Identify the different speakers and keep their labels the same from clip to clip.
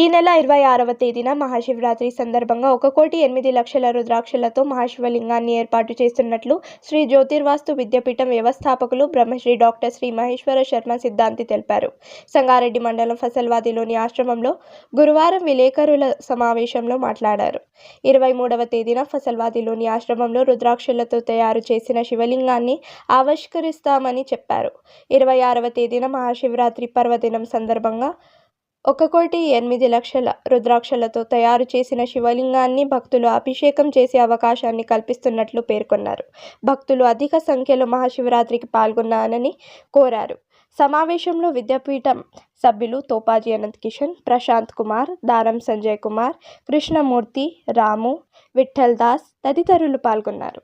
Speaker 1: ఈ నెల ఇరవై ఆరవ తేదీన మహాశివరాత్రి సందర్భంగా ఒక కోటి ఎనిమిది లక్షల రుద్రాక్షలతో మహాశివలింగాన్ని ఏర్పాటు చేస్తున్నట్లు శ్రీ జ్యోతిర్వాస్తు విద్యాపీఠం వ్యవస్థాపకులు బ్రహ్మశ్రీ డాక్టర్ శ్రీ మహేశ్వర శర్మ సిద్ధాంతి తెలిపారు. సంగారెడ్డి మండలం ఫసల్వాదిలోని ఆశ్రమంలో గురువారం విలేకరుల సమావేశంలో మాట్లాడారు. ఇరవై మూడవ తేదీన ఫసల్వాదిలోని ఆశ్రమంలో రుద్రాక్షలతో తయారు చేసిన శివలింగాన్ని ఆవిష్కరిస్తామని చెప్పారు. ఇరవై ఆరవ తేదీన మహాశివరాత్రి పర్వదినం సందర్భంగా ఒక కోటి ఎనిమిది లక్షల రుద్రాక్షలతో తయారు చేసిన శివలింగాన్ని భక్తులు అభిషేకం చేసే అవకాశాన్ని కల్పిస్తున్నట్లు పేర్కొన్నారు. భక్తులు అధిక సంఖ్యలో మహాశివరాత్రికి పాల్గొన్నానని కోరారు. సమావేశంలో విద్యాపీఠం సభ్యులు తోపాజీ అనంత్ కిషన్ ప్రశాంత్ కుమార్ దారం సంజయ్ కుమార్ కృష్ణమూర్తి రాము విఠల్ దాస్ తదితరులు పాల్గొన్నారు.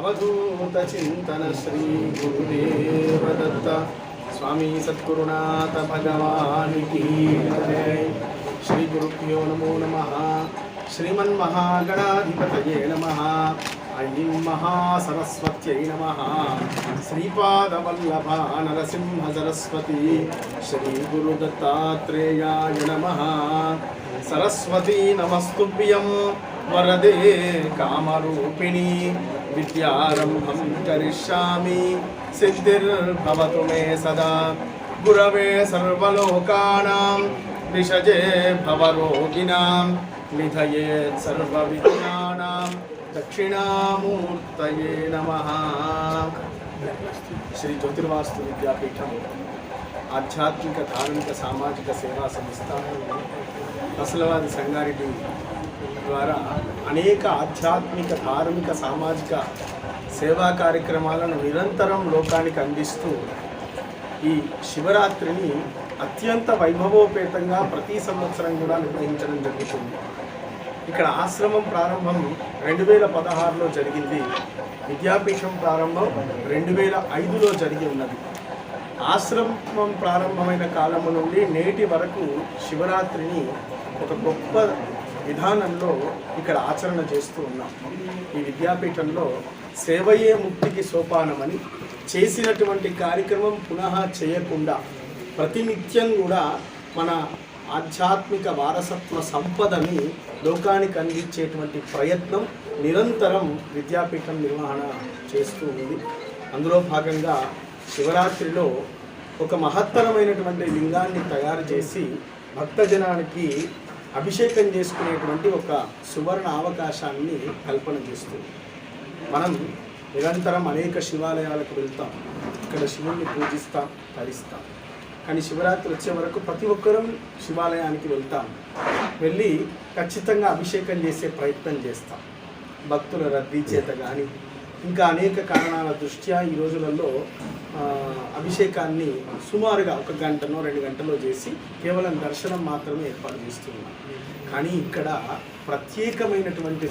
Speaker 2: అవధూత చింతన శ్రీ గురుదేవ దత్త స్వామి సద్గురునాథ భగవానికి శ్రీ గురుభ్యో నమో నమ శ్రీమన్మహాగణాధిపతయే నమ ఐం మహాసరస్వత్యై నమ శ్రీపాదవల్లభ నరసింహ సరస్వతి శ్రీ గురు దత్తాత్రేయాయ నమ సరస్వతీ నమస్తుభ్యం వరదే కామరూపిణి విద్యారంభం కరిష్యామి సిద్ధిర్భవతు మే సదా. గురవే సర్వలోకానాం విషజే భవరోగిణాం నిధయే సర్వవిఘ్నానాం దక్షిణామూర్తయే నమ. శ్రీ జ్యోతిర్వాస్తు విద్యాపీఠం ఆధ్యాత్మిక ధార్మిక సామాజిక సేవా సంస్థ అసలవాది సంగారెడ్డి ద్వారా అనేక ఆధ్యాత్మిక ధార్మిక సామాజిక సేవా కార్యక్రమాలను నిరంతరం లోకానికి అందిస్తూ ఈ శివరాత్రిని అత్యంత వైభవోపేతంగా ప్రతి సంవత్సరం కూడా నిర్వహించడం జరుగుతుంది. ఇక్కడ ఆశ్రమం ప్రారంభం రెండు వేల పదహారులో జరిగింది. విద్యాపీఠం ప్రారంభం రెండు వేల ఐదులో జరిగి ఉన్నది. ఆశ్రమం ప్రారంభమైన కాలము నుండి నేటి వరకు శివరాత్రిని ఒక గొప్ప విధానంలో ఇక్కడ ఆచరణ చేస్తూ ఉన్నాం. ఈ విద్యాపీఠంలో సేవయే ముక్తికి సోపానమని చేసినటువంటి కార్యక్రమం పునః చేయకుండా ప్రతినిత్యం కూడా మన ఆధ్యాత్మిక వారసత్వ సంపదని లోకానికి అందించేటువంటి ప్రయత్నం నిరంతరం విద్యాపీఠం నిర్వహణ చేస్తూ ఉంది. అందులో భాగంగా శివరాత్రిలో ఒక మహత్తరమైనటువంటి లింగాన్ని తయారు చేసి భక్తజనానికి అభిషేకం చేసుకునేటువంటి ఒక సువర్ణ అవకాశాన్ని కల్పన చేస్తుంది. మనం నిరంతరం అనేక శివాలయాలకు వెళ్తాం. ఇక్కడ శివుణ్ణి పూజిస్తాం తరిస్తాం. కానీ శివరాత్రి వచ్చే వరకు ప్రతి ఒక్కరం శివాలయానికి వెళ్తాం. వెళ్ళి ఖచ్చితంగా అభిషేకం చేసే ప్రయత్నం చేస్తాం. భక్తుల రద్దీ చేత కానీ ఇంకా అనేక కారణాల దృష్ట్యా ఈ రోజులలో అభిషేకాన్ని సుమారుగా ఒక గంటనో రెండు గంటలో చేసి కేవలం దర్శనం మాత్రమే ఏర్పాటు చేస్తున్నాం. కానీ ఇక్కడ ప్రత్యేకమైనటువంటి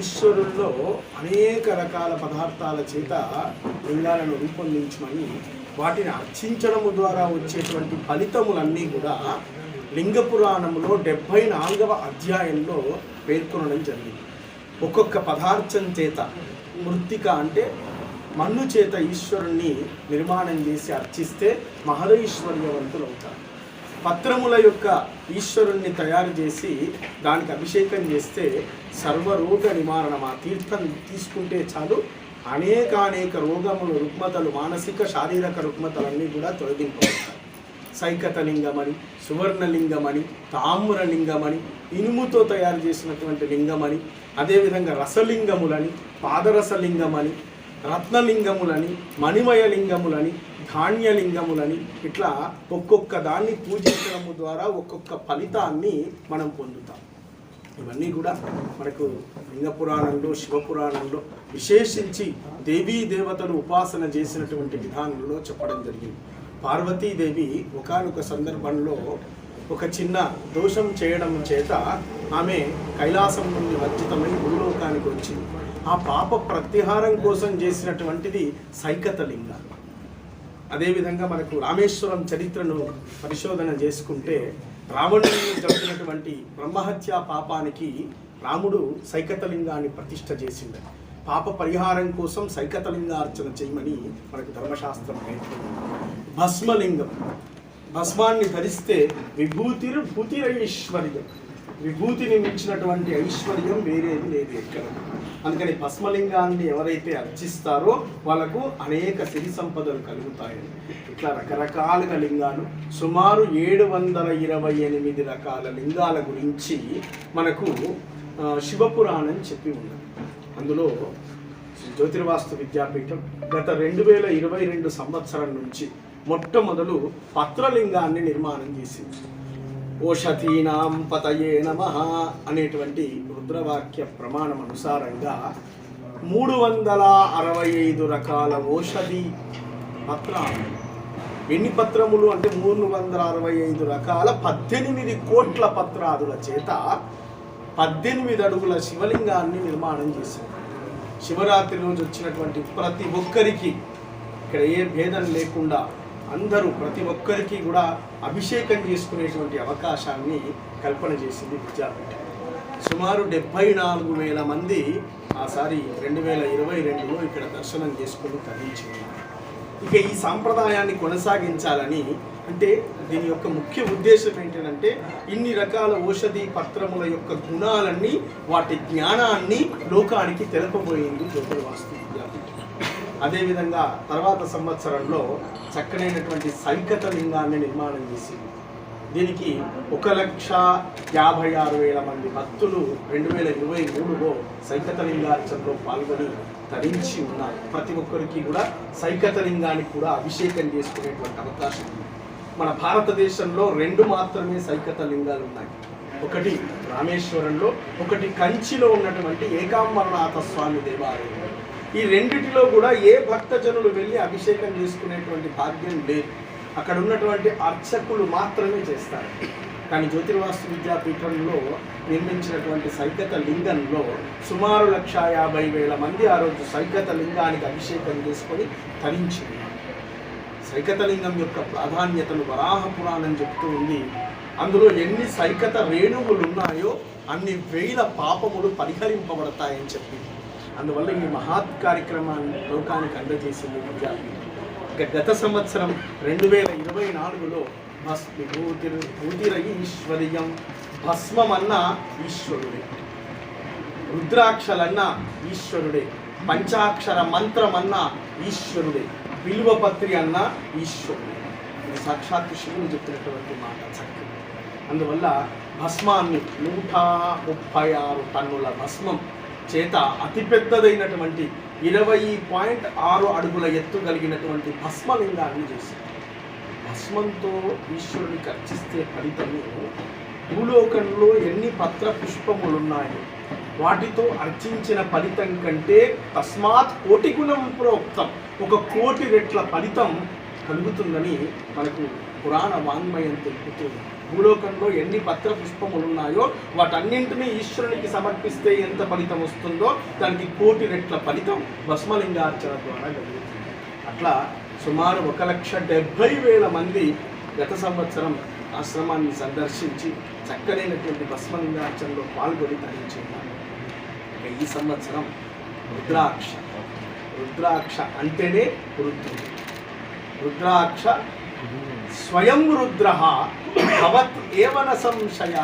Speaker 2: ఈశ్వరుల్లో అనేక రకాల పదార్థాల చేత లింగాలను రూపొందించమని వాటిని అర్చించడము ద్వారా వచ్చేటువంటి ఫలితములన్నీ కూడా లింగ పురాణంలో డెబ్భై నాలుగవ అధ్యాయంలో పేర్కొనడం జరిగింది. ఒక్కొక్క పదార్థం చేత మృత్తిక అంటే మన్ను చేత ఈశ్వరుణ్ణి నిర్మాణం చేసి అర్చిస్తే మహదైశ్వర్యవంతులు అవుతారు పత్రముల యొక్క ఈశ్వరుణ్ణి తయారు చేసి దానికి అభిషేకం చేస్తే సర్వరోగ నివారణ ఆ తీర్థం తీసుకుంటే చాలు. అనేకానేక రోగములు రుగ్మతలు మానసిక శారీరక రుగ్మతలన్నీ కూడా తొలగింపబడతాయి. సైకతలింగమని సువర్ణలింగమని తామ్రలింగమని ఇనుముతో తయారు చేసినటువంటి లింగమని అదేవిధంగా రసలింగములని పాదరసలింగమని రత్నలింగములని మణిమయ లింగములని ధాన్యలింగములని ఇట్లా ఒక్కొక్క దాన్ని పూజించడము ద్వారా ఒక్కొక్క ఫలితాన్ని మనం పొందుతాం. ఇవన్నీ కూడా మనకు లింగపురాణంలో శివపురాణంలో విశేషించి దేవీ దేవతలు ఉపాసన చేసినటువంటి విధానంలో చెప్పడం జరిగింది. పార్వతీదేవి ఒకానొక సందర్భంలో ఒక చిన్న దోషం చేయడం చేత ఆమె కైలాసం నుండి వర్జితమై భూలోకానికి వచ్చింది. ఆ పాప ప్రత్యహారం కోసం చేసినటువంటిది సైకతలింగ. అదేవిధంగా మనకు రామేశ్వరం చరిత్రను పరిశోధన చేసుకుంటే రావణుని జరిగినటువంటి బ్రహ్మహత్య పాపానికి రాముడు సైకతలింగాన్ని ప్రతిష్ఠ చేసింది పాప పరిహారం కోసం సైకతలింగార్చన చేయమని మనకు ధర్మశాస్త్రం నేర్పుతుంది భస్మలింగం. భస్మాన్ని ధరిస్తే విభూతిరు భూతిరైశ్వర్యం. విభూతిని మించినటువంటి ఐశ్వర్యం వేరేది లేదు ఎక్కడ. అందుకని భస్మలింగాన్ని ఎవరైతే అర్చిస్తారో వాళ్ళకు అనేక సిరి సంపదలు కలుగుతాయని ఇట్లా రకరకాలుగా లింగాలు సుమారు ఏడు వందల ఇరవై ఎనిమిది రకాల లింగాల గురించి మనకు శివపురాణం చెప్పి ఉన్నది. అందులో జ్యోతిర్వాస్తు విద్యాపీఠం గత రెండు వేల ఇరవై రెండు సంవత్సరం నుంచి మొట్టమొదలు పత్రలింగాన్ని నిర్మాణం చేసింది. ఓషధీనాం పతయే నమ అనేటువంటి రుద్రవాక్య ప్రమాణం అనుసారంగా మూడు వందల అరవై ఐదు రకాల ఓషధి పత్రాలు. ఎన్ని పత్రములు అంటే మూడు వందల అరవై ఐదు రకాల పద్దెనిమిది కోట్ల పత్రాదుల చేత పద్దెనిమిది అడుగుల శివలింగాన్ని నిర్మాణం చేశారు శివరాత్రి రోజు వచ్చినటువంటి ప్రతి ఒక్కరికి ఇక్కడ ఏ భేదం లేకుండా అందరూ ప్రతి ఒక్కరికి కూడా అభిషేకం చేసుకునేటువంటి అవకాశాన్ని కల్పన చేసింది విద్యాపీఠం. సుమారు డెబ్బై నాలుగు వేల మంది ఆసారి రెండు వేల ఇరవై రెండులో ఇక్కడ దర్శనం చేసుకుని తరలించి ఇక ఈ సాంప్రదాయాన్ని కొనసాగించాలని అంటే దీని యొక్క ముఖ్య ఉద్దేశం ఏంటంటే ఇన్ని రకాల ఔషధి పత్రముల యొక్క గుణాలన్నీ వాటి జ్ఞానాన్ని లోకానికి తెలపబోయింది జ్యోతిర్వాస్తు విద్యాపీఠం అదేవిధంగా తర్వాత సంవత్సరంలో చక్కనైనటువంటి సైకత లింగాన్ని నిర్మాణం చేసింది. దీనికి ఒక లక్ష యాభై ఆరు వేల మంది భక్తులు రెండు వేల ఇరవై మూడులో సైకత లింగార్చనలో పాల్గొని తరించి ఉన్నారు. ప్రతి ఒక్కరికి కూడా సైకత లింగానికి కూడా అభిషేకం చేసుకునేటువంటి అవకాశం ఉంది. మన భారతదేశంలో రెండు మాత్రమే సైకత లింగాలు ఉన్నాయి. ఒకటి రామేశ్వరంలో ఒకటి కంచిలో ఉన్నటువంటి ఏకాంబరనాథ స్వామి దేవాలయం. ఈ రెండిటిలో కూడా ఏ భక్తజనులు వెళ్ళి అభిషేకం చేసుకునేటువంటి భాగ్యం లేదు. అక్కడ ఉన్నటువంటి అర్చకులు మాత్రమే చేస్తారు. కానీ జ్యోతిర్వాస్తు విద్యాపీఠంలో నిర్మించినటువంటి సైకత లింగంలో సుమారు లక్ష యాభై వేల మంది ఆ రోజు సైకత లింగానికి అభిషేకం చేసుకొని తరించి సైకత లింగం యొక్క ప్రాధాన్యతను వరాహ పురాణం చెప్తూ ఉంది. అందులో ఎన్ని సైకత రేణువులు ఉన్నాయో అన్ని వేల పాపములు పరిహరింపబడతాయని చెప్పింది. అందువల్ల ఈ మహాత్ కార్యక్రమాన్ని లోకానికి అందజేసింది విద్యార్థి ఇక గత సంవత్సరం రెండు వేల ఇరవై నాలుగులో భస్ విభూతి భూతిర ఈశ్వరీయం భస్మమన్న ఈశ్వరుడే. రుద్రాక్షలన్న ఈశ్వరుడే. పంచాక్షర మంత్రమన్న ఈశ్వరుడే. బిల్వపత్రి అన్న ఈశ్వరుడే. ఇది సాక్షాత్ శివుని చెప్పినటువంటి మాట చక్కగా. అందువల్ల భస్మాన్ని నూట ముప్పై ఆరు టన్నుల భస్మం చేత అతిపెద్దదైనటువంటి ఇరవై పాయింట్ ఆరు అడుగుల ఎత్తు కలిగినటువంటి భస్మలింగాన్ని చేశారు భస్మంతో ఈశ్వరుని ఖర్చిస్తే ఫలితము భూలోకంలో ఎన్ని పత్ర పుష్పములున్నాయో వాటితో అర్చించిన ఫలితం కంటే తస్మాత్ కోటి గుణం ప్రోక్తం. ఒక కోటి రెట్ల ఫలితం కలుగుతుందని మనకు పురాణ వాంగ్మయం తెలుపుతుంది భూలోకంలో ఎన్ని పత్ర పుష్పములు ఉన్నాయో వాటన్నింటినీ ఈశ్వరునికి సమర్పిస్తే ఎంత ఫలితం వస్తుందో దానికి కోటి రెట్ల ఫలితం భస్మలింగార్చన ద్వారా కలుగుతుంది అట్లా సుమారు ఒక లక్ష డెబ్భై వేల మంది గత సంవత్సరం ఆశ్రమాన్ని సందర్శించి చక్కనైనటువంటి భస్మలింగార్చనలో పాల్గొని తరించి ఈ సంవత్సరం రుద్రాక్ష. రుద్రాక్ష అంటేనే రుద్రుడు రుద్రాక్ష స్వయం రుద్ర భవత్ ఏవన సంశయ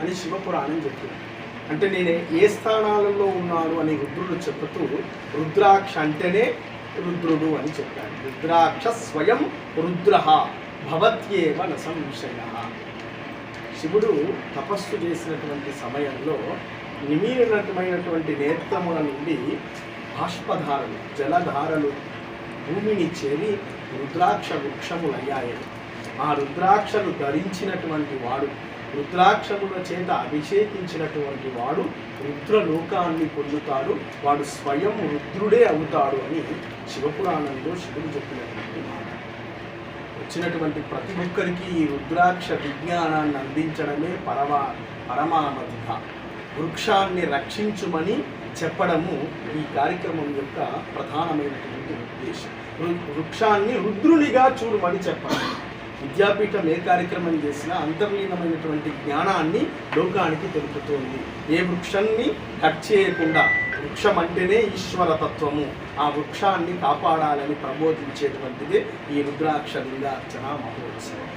Speaker 2: అని శివపురాణం చెప్పింది. అంటే నేను ఏ స్థానాలలో ఉన్నాను అని రుద్రుడు చెబుతూ రుద్రాక్ష అంటేనే రుద్రుడు అని చెప్పాడు రుద్రాక్ష స్వయం రుద్ర భవత్యేవ న సంశయ. శివుడు తపస్సు చేసినటువంటి సమయంలో నిమీలినటువంటి నేత్రముల నుండి బాష్పధారలు జలధారలు భూమిని చేరి రుద్రాక్ష వృక్షములయ్యాయి ఆ రుద్రాక్షను ధరించినటువంటి వాడు రుద్రాక్షముల చేత అభిషేకించినటువంటి వాడు రుద్రలోకాన్ని పొందుతాడు వాడు స్వయం రుద్రుడే అవుతాడు అని శివపురాణంలో శివుడు చెప్పినటువంటి మాట. వచ్చినటువంటి ప్రతి ఒక్కరికి ఈ రుద్రాక్ష విజ్ఞానాన్ని అందించడమే పరమా పరమావధిక వృక్షాన్ని రక్షించుమని చెప్పడము ఈ కార్యక్రమం యొక్క ప్రధానమైనటువంటి ఉద్దేశం. వృ- వృక్షాన్ని రుద్రునిగా చూడమని చెప్పడం విద్యాపీఠం ఏ కార్యక్రమం చేసినా అంతర్లీనమైనటువంటి జ్ఞానాన్ని లోకానికి తెలుపుతోంది. ఏ వృక్షాన్ని కట్ చేయకుండా వృక్షం అంటేనే ఈశ్వర తత్వము ఆ వృక్షాన్ని కాపాడాలని ప్రబోధించేటువంటిది ఈ రుద్రాక్ష లింగార్చన మహోత్సవం.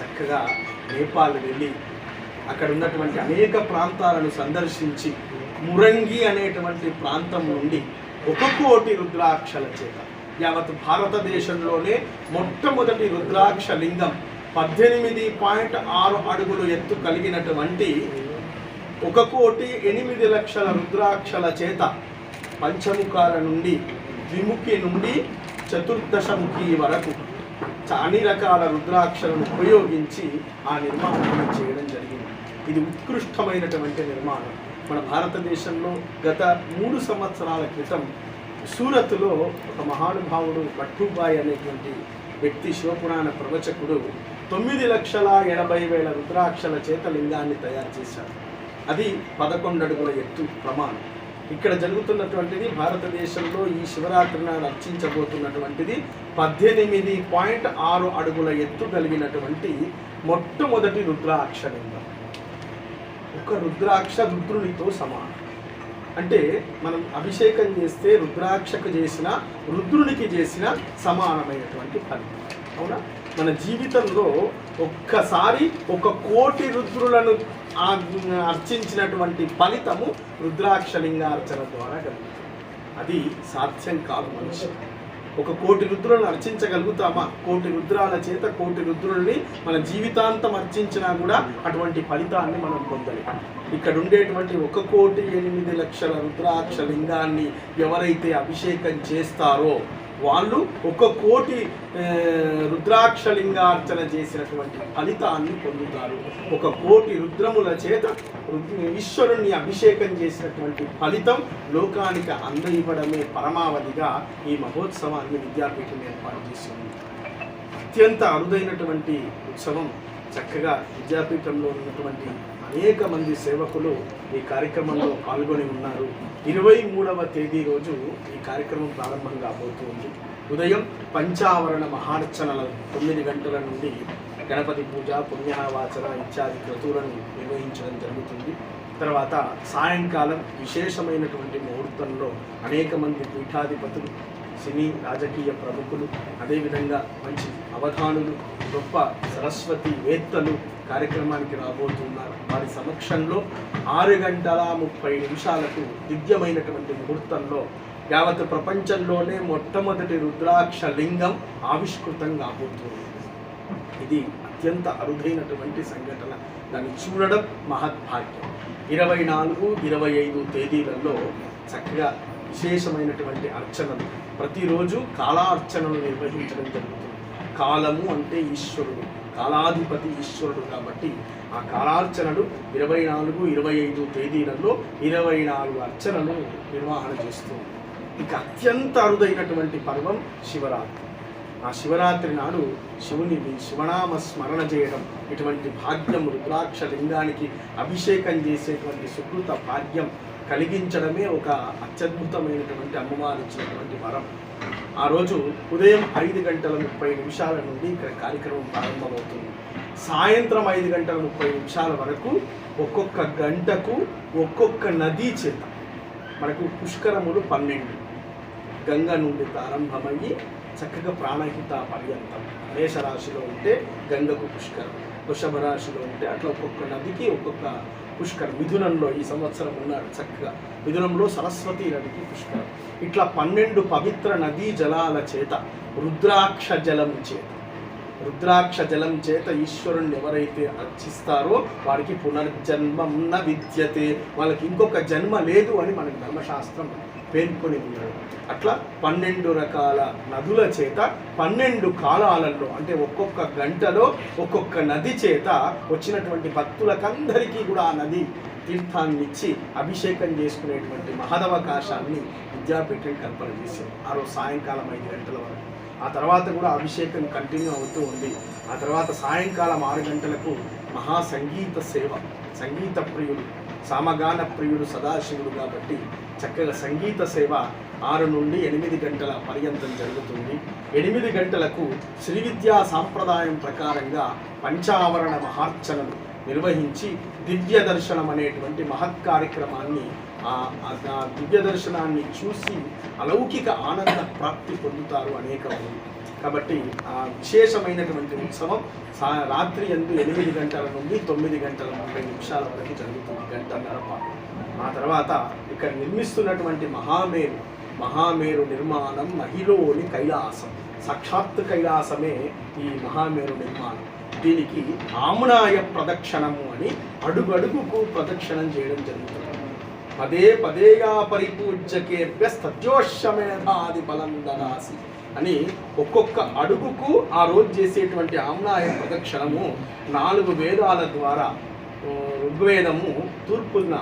Speaker 2: చక్కగా నేపాల్ వెళ్ళి అక్కడ ఉన్నటువంటి అనేక ప్రాంతాలను సందర్శించి మురంగి అనేటువంటి ప్రాంతం నుండి ఒక కోటి రుద్రాక్షల చేత యావత్ భారతదేశంలోనే మొట్టమొదటి రుద్రాక్ష లింగం పద్దెనిమిది పాయింట్ ఆరు అడుగులు ఎత్తు కలిగినటువంటి ఒక కోటి ఎనిమిది లక్షల రుద్రాక్షల చేత పంచముఖాల నుండి ద్విముఖి నుండి చతుర్దశముఖి వరకు అన్ని రకాల రుద్రాక్షలను ఉపయోగించి ఆ నిర్మాణం చేయడం జరిగింది. ఇది ఉత్కృష్టమైనటువంటి నిర్మాణం. మన భారతదేశంలో గత మూడు సంవత్సరాల క్రితం సూరత్లో ఒక మహానుభావుడు పట్టుబాయ్ అనేటువంటి వ్యక్తి శివపురాణ ప్రవచకుడు తొమ్మిది లక్షల ఎనభై వేల రుద్రాక్షల చేత లింగాన్ని తయారు చేశాడు. అది పదకొండు అడుగుల ఎత్తు ప్రమాణం. ఇక్కడ జరుగుతున్నటువంటిది భారతదేశంలో ఈ శివరాత్రి నాడు అర్చించబోతున్నటువంటిది పద్దెనిమిది పాయింట్ ఆరు అడుగుల ఎత్తు కలిగినటువంటి మొట్టమొదటి రుద్రాక్ష లింగం. ఒక రుద్రాక్ష రుద్రునితో సమానం. అంటే మనం అభిషేకం చేస్తే రుద్రాక్షకు చేసిన రుద్రునికి చేసిన సమానమైనటువంటి ఫలితం. అవునా? మన జీవితంలో ఒక్కసారి ఒక కోటి రుద్రులను అర్చించినటువంటి ఫలితము రుద్రాక్షలింగార్చన ద్వారా కలుగుతుంది. అది సాధ్యం కాదు మనిషి ఒక కోటి రుద్రులను అర్చించగలుగుతామా కోటి రుద్రాల చేత కోటి రుద్రుల్ని మన జీవితాంతం అర్చించినా కూడా అటువంటి ఫలితాన్ని మనం పొందలేం. ఇక్కడ ఉండేటువంటి ఒక కోటి ఎనిమిది లక్షల రుద్రాక్ష లింగాన్ని ఎవరైతే అభిషేకం చేస్తారో వాళ్ళు ఒక కోటి రుద్రాక్షలింగార్చన చేసినటువంటి ఫలితాన్ని పొందుతారు. ఒక కోటి రుద్రముల చేత ఈశ్వరుణ్ణి అభిషేకం చేసినటువంటి ఫలితం లోకానికి అందయివ్వడమే పరమావధిగా ఈ మహోత్సవాన్ని విద్యాపీఠం ఏర్పాటు చేసింది. అత్యంత అరుదైనటువంటి ఉత్సవం చక్కగా విద్యాపీఠంలో ఉన్నటువంటి అనేక మంది సేవకులు ఈ కార్యక్రమంలో పాల్గొని ఉన్నారు. ఇరవై మూడవ తేదీ రోజు ఈ కార్యక్రమం ప్రారంభం కాబోతుంది ఉదయం పంచావరణ మహార్చనల తొమ్మిది గంటల నుండి గణపతి పూజ పుణ్యావాచన ఇత్యాది క్రతువులను నిర్వహించడం జరుగుతుంది. తర్వాత సాయంకాలం విశేషమైనటువంటి ముహూర్తంలో అనేక మంది పీఠాధిపతులు సినీ రాజకీయ ప్రముఖులు అదేవిధంగా మంచి అవధానులు గొప్ప సరస్వతి వేత్తలు కార్యక్రమానికి రాబోతున్నారు. వారి సమక్షంలో ఆరు గంటల ముప్పై నిమిషాలకు దివ్యమైనటువంటి ముహూర్తంలో యావత్ ప్రపంచంలోనే మొట్టమొదటి రుద్రాక్ష లింగం ఆవిష్కృతం కాబోతుంది. ఇది అత్యంత అరుదైనటువంటి సంఘటన. దాన్ని చూడడం మహద్భాగ్యం. ఇరవై నాలుగు ఇరవై ఐదు తేదీలలో చక్కగా విశేషమైనటువంటి అర్చనలు ప్రతిరోజు కాలార్చనలు నిర్వహించడం జరుగుతుంది. కాలము అంటే ఈశ్వరుడు కాలాధిపతి ఈశ్వరుడు కాబట్టి ఆ కాలార్చనలు ఇరవై నాలుగు ఇరవై ఐదు తేదీలలో ఇరవై నాలుగు అర్చనలు నిర్వహణ చేస్తుంది ఇక అత్యంత అరుదైనటువంటి పర్వం శివరాత్రి. ఆ శివరాత్రి నాడు శివుని శివనామ స్మరణ చేయడం ఇటువంటి భాగ్యం రుద్రాక్ష లింగానికి అభిషేకం చేసేటువంటి సుకృత భాగ్యం కలిగించడమే ఒక అత్యద్భుతమైనటువంటి అమ్మవారు ఇచ్చినటువంటి వరం. ఆ రోజు ఉదయం ఐదు గంటల ముప్పై నిమిషాల నుండి ఇక్కడ కార్యక్రమం ప్రారంభమవుతుంది. సాయంత్రం ఐదు గంటల ముప్పై నిమిషాల వరకు ఒక్కొక్క గంటకు ఒక్కొక్క నదీ చేత మనకు పుష్కరములు పన్నెండు. గంగ నుండి ప్రారంభమయ్యి చక్కగా ప్రాణహిత పర్యంతం. మేషరాశిలో ఉంటే గంగకు పుష్కరం. వృషభ రాశిలో ఉంటే అట్లా ఒక్కొక్క నదికి ఒక్కొక్క పుష్కరం మిథునంలో ఈ సంవత్సరం ఉన్నాడు చక్కగా. మిథునంలో సరస్వతి నదికి పుష్కరం. ఇట్లా పన్నెండు పవిత్ర నదీ జలాల చేత రుద్రాక్ష జలం చేత. రుద్రాక్ష జలం చేత ఈశ్వరుణ్ణి ఎవరైతే అర్చిస్తారో వారికి పునర్జన్మం ఉన్న విద్యతే. వాళ్ళకి ఇంకొక జన్మ లేదు అని మనకి ధర్మశాస్త్రం పేర్కొని ఉన్నాడు అట్లా పన్నెండు రకాల నదుల చేత పన్నెండు కాలాలలో అంటే ఒక్కొక్క గంటలో ఒక్కొక్క నది చేత వచ్చినటువంటి భక్తులకందరికీ కూడా ఆ నది తీర్థాన్ని ఇచ్చి అభిషేకం చేసుకునేటువంటి మహదవకాశాన్ని విద్యాపీఠం కల్పన చేసింది. ఆ రోజు సాయంకాలం ఐదు గంటల వరకు. ఆ తర్వాత కూడా అభిషేకం కంటిన్యూ అవుతూ ఉంది. ఆ తర్వాత సాయంకాలం ఆరు గంటలకు మహాసంగీత సేవ సంగీత ప్రియుడు సామగాన ప్రియుడు సదాశివుడు కాబట్టి చక్కగా సంగీత సేవ ఆరు నుండి ఎనిమిది గంటల పర్యంతం జరుగుతుంది. ఎనిమిది గంటలకు శ్రీ విద్యా సాంప్రదాయం ప్రకారంగా పంచావరణ మహార్చనలు నిర్వహించి దివ్య దర్శనం అనేటువంటి మహత్ కార్యక్రమాన్ని ఆ దివ్య దర్శనాన్ని చూసి అలౌకిక ఆనంద ప్రాప్తి పొందుతారు అనేక మంది. కాబట్టి ఆ విశేషమైనటువంటి ఉత్సవం సా- రాత్రి ఎందు ఎనిమిది గంటల నుండి తొమ్మిది గంటల ముప్పై నిమిషాల వరకు జరుగుతుంది. గంటన్నర పాటు ఆ తర్వాత ఇక్కడ నిర్మిస్తున్నటువంటి మహామేరు మహామేరు నిర్మాణం మహిలోని కైలాసం. సాక్షాత్ కైలాసమే ఈ మహామేరు నిర్మాణం. దీనికి ఆమునాయ ప్రదక్షిణము అని అడుగడుగుకు ప్రదక్షిణం చేయడం జరుగుతుంది. పదే పదేగా పరిపూజ్యకేభ్య సత్యోషమేధాది బలం దదాసి అని ఒక్కొక్క అడుగుకు ఆ రోజు చేసేటువంటి ఆమ్నాయ ప్రదక్షిణము నాలుగు వేదాల ద్వారా ఋగ్వేదము తూర్పున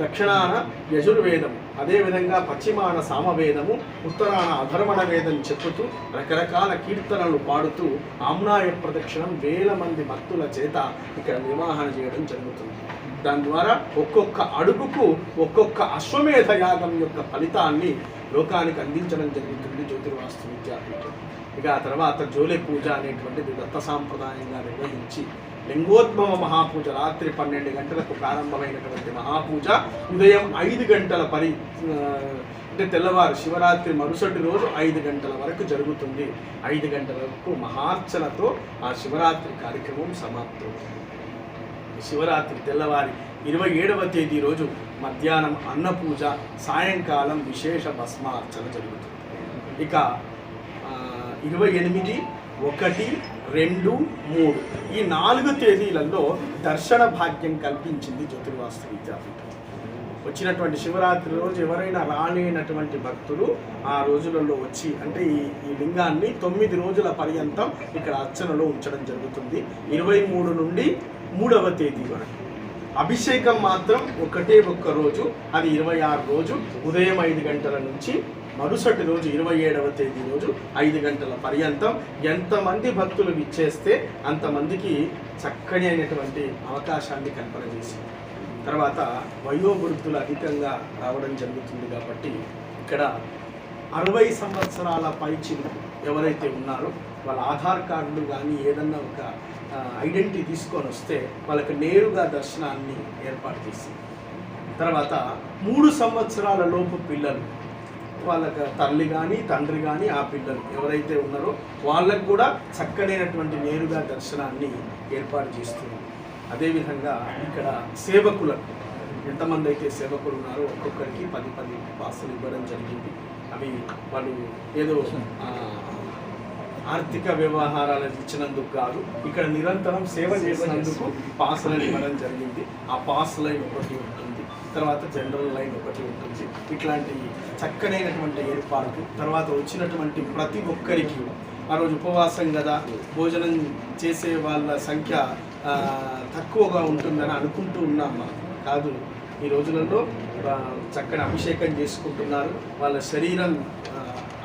Speaker 2: దక్షిణాన యజుర్వేదము అదేవిధంగా పశ్చిమాన సామవేదము ఉత్తరాన అధర్మణ వేదం చెప్పుతూ రకరకాల కీర్తనలు పాడుతూ ఆమ్నాయ ప్రదక్షిణం వేల మంది భక్తుల చేత ఇక్కడ నిర్వహణ చేయడం జరుగుతుంది. దాని ద్వారా ఒక్కొక్క అడుగుకు ఒక్కొక్క అశ్వమేధ యాగం యొక్క ఫలితాన్ని లోకానికి అందించడం జరుగుతుంది జ్యోతిర్వాస్తు విద్యాపీఠం. ఇక ఆ తర్వాత జోలే పూజ అనేటువంటిది దత్త సాంప్రదాయంగా నిర్వహించి లింగోద్భవ మహాపూజ రాత్రి పన్నెండు గంటలకు ప్రారంభమైనటువంటి మహాపూజ ఉదయం ఐదు గంటల పరి అంటే తెల్లవారు శివరాత్రి మరుసటి రోజు ఐదు గంటల వరకు జరుగుతుంది. ఐదు గంటల వరకు మహార్చనతో ఆ శివరాత్రి కార్యక్రమం సమాప్తమవుతుంది. శివరాత్రి తెల్లవారి ఇరవై ఏడవ తేదీ రోజు మధ్యాహ్నం అన్నపూజ సాయంకాలం విశేష భస్మార్చన జరుగుతుంది. ఇక ఇరవై ఎనిమిది ఒకటి రెండు మూడు ఈ నాలుగు తేదీలలో దర్శన భాగ్యం కల్పించింది జ్యోతిర్వాస్తు విద్యాపీఠం. వచ్చినటువంటి శివరాత్రి రోజు ఎవరైనా రాలేనటువంటి భక్తులు ఆ రోజులలో వచ్చి అంటే ఈ ఈ లింగాన్ని తొమ్మిది రోజుల పర్యంతం ఇక్కడ అర్చనలో ఉంచడం జరుగుతుంది. ఇరవై మూడు నుండి మూడవ తేదీ వరకు. అభిషేకం మాత్రం ఒకటే ఒక్క రోజు అది ఇరవై ఆరు రోజు ఉదయం ఐదు గంటల నుంచి మరుసటి రోజు ఇరవై ఏడవ తేదీ రోజు ఐదు గంటల పర్యంతం ఎంతమంది భక్తులు ఇచ్చేస్తే అంతమందికి చక్కని అయినటువంటి అవకాశాన్ని కల్పన చేసింది తర్వాత వయోవృద్ధులు అధికంగా రావడం జరుగుతుంది కాబట్టి ఇక్కడ అరవై సంవత్సరాల పైచి ఎవరైతే ఉన్నారో వాళ్ళ ఆధార్ కార్డులు కానీ ఏదన్నా ఒక ఐడెంటిటీ తీసుకొని వస్తే వాళ్ళకి నేరుగా దర్శనాన్ని ఏర్పాటు చేసింది తర్వాత మూడు సంవత్సరాల లోపు పిల్లలు వాళ్ళకి తల్లి కానీ తండ్రి కానీ ఆ పిల్లలు ఎవరైతే ఉన్నారో వాళ్ళకు కూడా చక్కనైనటువంటి నేరుగా దర్శనాన్ని ఏర్పాటు చేస్తుంది అదేవిధంగా ఇక్కడ సేవకులకు ఎంతమంది అయితే సేవకులు ఉన్నారో ఒక్కొక్కరికి పది పది పాసులు ఇవ్వడం జరిగింది. అవి వాళ్ళు ఏదో ఆర్థిక వ్యవహారాలు ఇచ్చినందుకు కాదు ఇక్కడ నిరంతరం సేవ చేసినందుకు పాసులను ఇవ్వడం జరిగింది. ఆ పాస్ లైన్ ఒకటి ఉంటుంది తర్వాత జనరల్ లైన్ ఒకటి ఉంటుంది. ఇట్లాంటి చక్కనైనటువంటి ఏర్పాటు తర్వాత వచ్చినటువంటి ప్రతి ఒక్కరికి ఆ రోజు ఉపవాసం కదా భోజనం చేసే వాళ్ళ సంఖ్య తక్కువగా ఉంటుందని అనుకుంటూ ఉన్నాం కాదు ఈ రోజులలో చక్కని అభిషేకం చేసుకుంటున్నారు వాళ్ళ శరీరం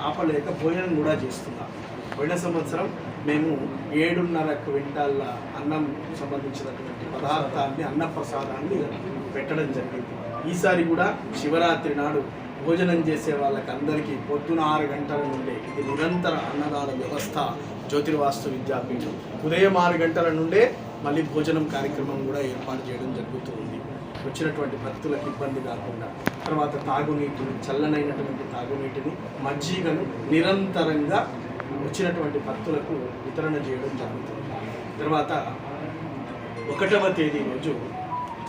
Speaker 2: ఆపలేక భోజనం కూడా చేస్తున్నారు. పోయిన సంవత్సరం మేము ఏడున్నర క్వింటాల అన్నం సంబంధించినటువంటి పదార్థాన్ని అన్నప్రసాదాన్ని పెట్టడం జరిగింది. ఈసారి కూడా శివరాత్రి నాడు భోజనం చేసే వాళ్ళకి అందరికీ పొద్దున ఆరు గంటల నుండే ఇది నిరంతర అన్నదాన వ్యవస్థ జ్యోతిర్వాస్తు విద్యాపీఠం. ఉదయం ఆరు గంటల నుండే మళ్ళీ భోజనం కార్యక్రమం కూడా ఏర్పాటు చేయడం జరుగుతుంది వచ్చినటువంటి భక్తులకు ఇబ్బంది కాకుండా తర్వాత తాగునీటిని చల్లనైనటువంటి తాగునీటిని మజ్జిగను నిరంతరంగా వచ్చినటువంటి భక్తులకు వితరణ చేయడం జరుగుతుంది. తర్వాత ఒకటవ తేదీ రోజు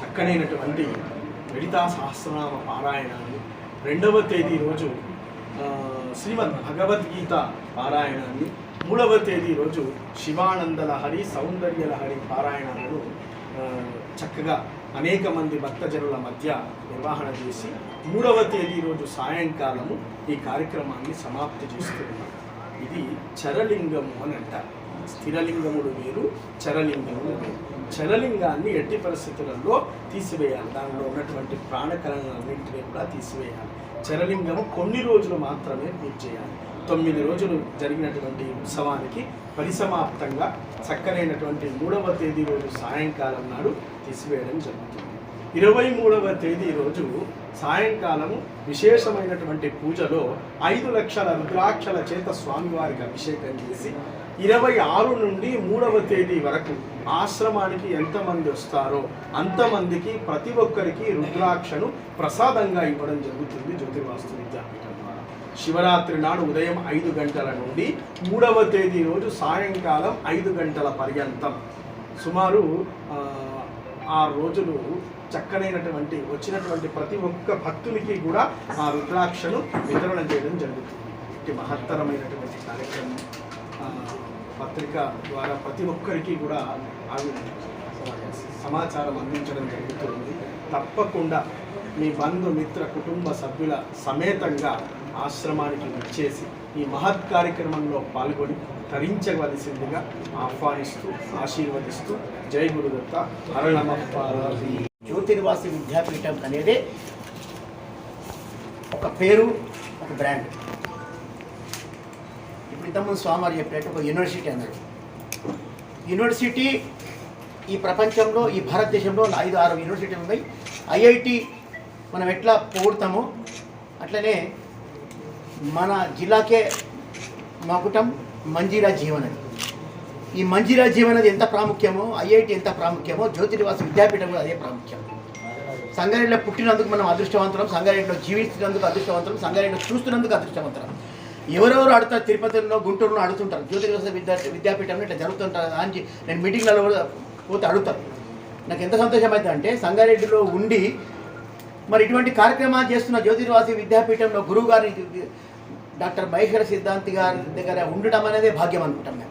Speaker 2: చక్కనైనటువంటి లలితా సహస్రనామ పారాయణాన్ని రెండవ తేదీ రోజు శ్రీమద్ భగవద్గీత పారాయణాన్ని మూడవ తేదీ రోజు శివానందల హరి సౌందర్య హరి పారాయణాలను చక్కగా అనేక మంది భక్తజనుల మధ్య నిర్వహణ చేసి మూడవ తేదీ రోజు సాయంకాలము ఈ కార్యక్రమాన్ని సమాప్తి చేస్తున్నాం. ఇది చరలింగము అని అంటారు. స్థిరలింగముడు వేరు చరలింగములు వేరు. చరలింగాన్ని ఎట్టి పరిస్థితులలో తీసివేయాలి. దానిలో ఉన్నటువంటి ప్రాణకరణలన్నింటినీ కూడా తీసివేయాలి. చరలింగము కొన్ని రోజులు మాత్రమే పూజ చేయాలి. తొమ్మిది రోజులు జరిగినటువంటి ఉత్సవానికి పరిసమాప్తంగా చక్కనైనటువంటి మూడవ తేదీ రోజు సాయంకాలం నాడు తీసివేయడం జరుగుతుంది. ఇరవై మూడవ తేదీ రోజు సాయంకాలము విశేషమైనటువంటి పూజలో ఐదు లక్షల రుద్రాక్షల చేత స్వామివారికి అభిషేకం చేసి ఇరవై ఆరు నుండి మూడవ తేదీ వరకు ఆశ్రమానికి ఎంతమంది వస్తారో అంతమందికి ప్రతి ఒక్కరికి రుద్రాక్షను ప్రసాదంగా ఇవ్వడం జరుగుతుంది జ్యోతిర్వాస్తు విద్యాపీఠం ద్వారా. శివరాత్రి నాడు ఉదయం ఐదు గంటల నుండి మూడవ తేదీ రోజు సాయంకాలం ఐదు గంటల పర్యంతం. సుమారు ఆ, ఆ రోజులు చక్కనైనటువంటి వచ్చినటువంటి ప్రతి ఒక్క భక్తునికి కూడా ఆ రుద్రాక్షను వితరణ చేయడం జరుగుతుంది. మహత్తరమైనటువంటి కార్యక్రమం పత్రిక ద్వారా ప్రతి ఒక్కరికి కూడా అవి సమాచారం అందించడం జరుగుతుంది. తప్పకుండా మీ బంధు మిత్ర కుటుంబ సభ్యుల సమేతంగా ఆశ్రమానికి వచ్చేసి ఈ మహత్ కార్యక్రమంలో పాల్గొని తరించవలసిందిగా ఆహ్వానిస్తూ ఆశీర్వదిస్తూ జై గురుదత్త హర
Speaker 3: జ్యోతిర్వాసి విద్యాపీఠం అనేది ఒక పేరు ఒక బ్రాండ్. ఇప్పుడు ఇంతకుముందు స్వామివారు చెప్పినట్టు ఒక యూనివర్సిటీ అన్నాడు. యూనివర్సిటీ ఈ ప్రపంచంలో ఈ భారతదేశంలో ఐదు ఆరు యూనివర్సిటీలు ఉన్నాయి. ఐఐటి మనం ఎట్లా పోగొడతామో అట్లనే మన జిల్లాకే మగుటం మంజీరా జీవన్ ఈ మంజీరా అనేది ఎంత ప్రాముఖ్యమో ఐఐటి ఎంత ప్రాముఖ్యమో జ్యోతిర్వాస విద్యాపీఠం కూడా అదే ప్రాముఖ్యం. సంగారెడ్డిలో పుట్టినందుకు మనం అదృష్టవంతరం సంగారెడ్డిలో జీవిస్తున్నందుకు అదృష్టవంతరం సంగారెడ్డిలో చూస్తున్నందుకు అదృష్టవంతరం ఎవరెవరు ఆడుతారు తిరుపతిలో గుంటూరులో అడుగుతుంటారు జ్యోతిర్వాస విద్యా విద్యాపీఠంలో ఇట్లా జరుగుతుంటారు అని చెప్పి నేను మీటింగ్లలో కూడా పోతే అడుగుతారు. నాకు ఎంత సంతోషం అయితే అంటే సంగారెడ్డిలో ఉండి మరి ఇటువంటి కార్యక్రమాలు చేస్తున్న జ్యోతిర్వాసి విద్యాపీఠంలో గురువు గారి డాక్టర్ మహేశ్వర సిద్ధాంతి గారి దగ్గర ఉండడం అనేది భాగ్యం అనుకుంటాం మేము.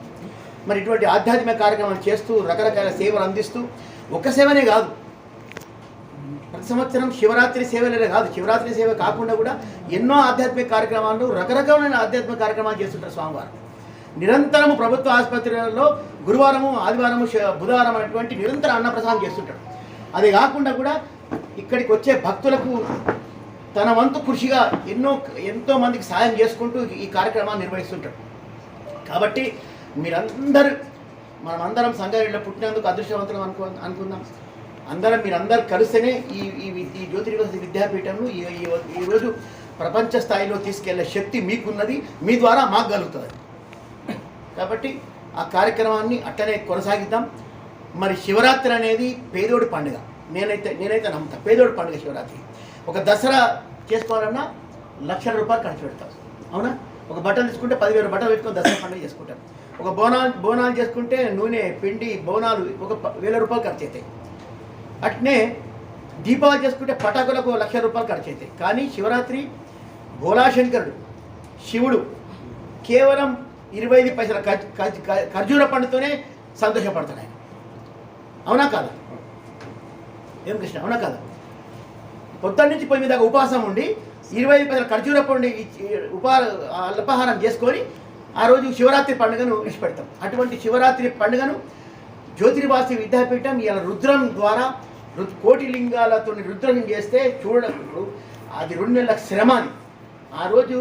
Speaker 3: మరి ఇటువంటి ఆధ్యాత్మిక కార్యక్రమాలు చేస్తూ రకరకాల సేవలు అందిస్తూ ఒక సేవనే కాదు. ప్రతి సంవత్సరం శివరాత్రి సేవలనే కాదు. శివరాత్రి సేవ కాకుండా కూడా ఎన్నో ఆధ్యాత్మిక కార్యక్రమాలు రకరకాలైన ఆధ్యాత్మిక కార్యక్రమాలు చేస్తుంటారు స్వామివారు. నిరంతరము ప్రభుత్వ ఆసుపత్రులలో గురువారము ఆదివారము బుధవారం అనేటువంటి నిరంతర అన్నప్రసాదం చేస్తుంటాడు అది కాకుండా కూడా ఇక్కడికి వచ్చే భక్తులకు తన వంతు కృషిగా ఎన్నో ఎంతో మందికి సాయం చేసుకుంటూ ఈ కార్యక్రమాన్ని నిర్వహిస్తుంటాడు కాబట్టి మీరందరూ మనమందరం సంగారెడ్డిలో పుట్టినందుకు అదృష్టవంతులం అనుకో అనుకుందాం. అందరం మీరందరూ కలిస్తేనే ఈ ఈ ఈ జ్యోతిర్వాస విద్యాపీఠంను ఈ ఈరోజు ప్రపంచ స్థాయిలో తీసుకెళ్ళే శక్తి మీకున్నది మీ ద్వారా మాకు కలుగుతుంది. కాబట్టి ఆ కార్యక్రమాన్ని అట్లనే కొనసాగిద్దాం. మరి శివరాత్రి అనేది పేదోడి పండుగ. నేనైతే నేనైతే నమ్ముతా. పేదోడి పండుగ శివరాత్రి. ఒక దసరా చేసుకోవాలన్నా లక్షల రూపాయలు ఖర్చు పెడతాం. అవునా? ఒక బట్టలు తీసుకుంటే పదివేల బట్టలు పెట్టుకొని దసరా పండుగ చేసుకుంటాం. ఒక బోనాలు బోనాలు చేసుకుంటే నూనె పిండి బోనాలు ఒక వేల రూపాయలు ఖర్చు అవుతాయి. అట్నే దీపావళి చేసుకుంటే పటాకులకు ఒక లక్ష రూపాయలు ఖర్చు అవుతాయి. కానీ శివరాత్రి భోలాశంకరుడు శివుడు కేవలం ఇరవై ఐదు పైసల ఖర్జూర పండుతోనే సంతోషపడతాడు ఆయన. అవునా కాదా? ఏం కృష్ణ అవునా కాదా? పొద్దున్న నుంచి పొయ్యి మీద ఉపాసం ఉండి ఇరవై ఐదు పైసల ఖర్జూర పండు ఉపా అల్పాహారం చేసుకొని ఆ రోజు శివరాత్రి పండుగను విడిచిపెడతాం. అటువంటి శివరాత్రి పండుగను జ్యోతిర్వాసి విద్యాపీఠం ఇలా రుద్రం ద్వారా రు- కోటి లింగాలతో రుద్రం చేస్తే చూడడం అది రెండు నెలల శ్రమ ఆ రోజు